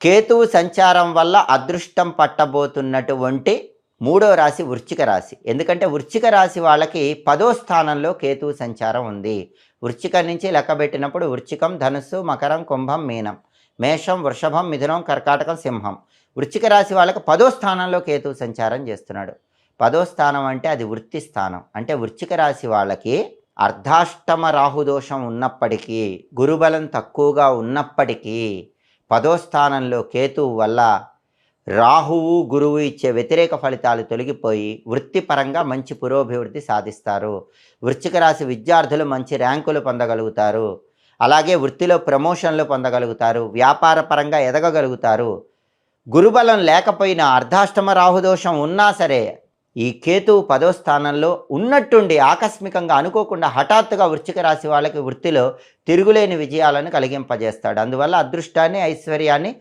కేతువు సంచారం వల్ల అదృష్టం పట్టబోతున్నటువంటి మూడో రాశి వృశ్చిక రాశి. ఎందుకంటే వృశ్చిక రాశి వాళ్ళకి పదో స్థానంలో కేతువు సంచారం ఉంది. వృశ్చిక నుంచి లెక్క పెట్టినప్పుడు వృశ్చికం ధనుస్సు మకరం కుంభం మీనం. మేషం వృషభం మిథునం కర్కాటకం సింహం. వృశ్చిక రాశి వాళ్ళకి పదో స్థానంలో కేతువు సంచారం చేస్తున్నాడు. పదో స్థానం అంటే అది వృత్తి స్థానం. అంటే వృశ్చిక రాశి వాళ్ళకి అర్ధాష్టమ రాహుదోషం ఉన్నప్పటికీ గురుబలం తక్కువగా ఉన్నప్పటికీ పదో స్థానంలో కేతువు వల్ల రాహువు గురువు ఇచ్చే వ్యతిరేక ఫలితాలు తొలగిపోయి వృత్తిపరంగా మంచి పురోభివృద్ధి సాధిస్తారు. వృశ్చిక రాశి విద్యార్థులు మంచి ర్యాంకులు పొందగలుగుతారు. అలాగే వృత్తిలో ప్రమోషన్లు పొందగలుగుతారు. వ్యాపార పరంగా ఎదగగలుగుతారు. గురుబలం లేకపోయినా అర్ధాష్టమ రాహుదోషం ఉన్నా సరే ఈ కేతువు పదో స్థానంలో ఉన్నట్టుండి ఆకస్మికంగా అనుకోకుండా హఠాత్తుగా వృశ్చిక రాశి వాళ్ళకి వృత్తిలో తిరుగులేని విజయాలను కలిగింపజేస్తాడు. అందువల్ల అదృష్టాన్ని ఐశ్వర్యాన్ని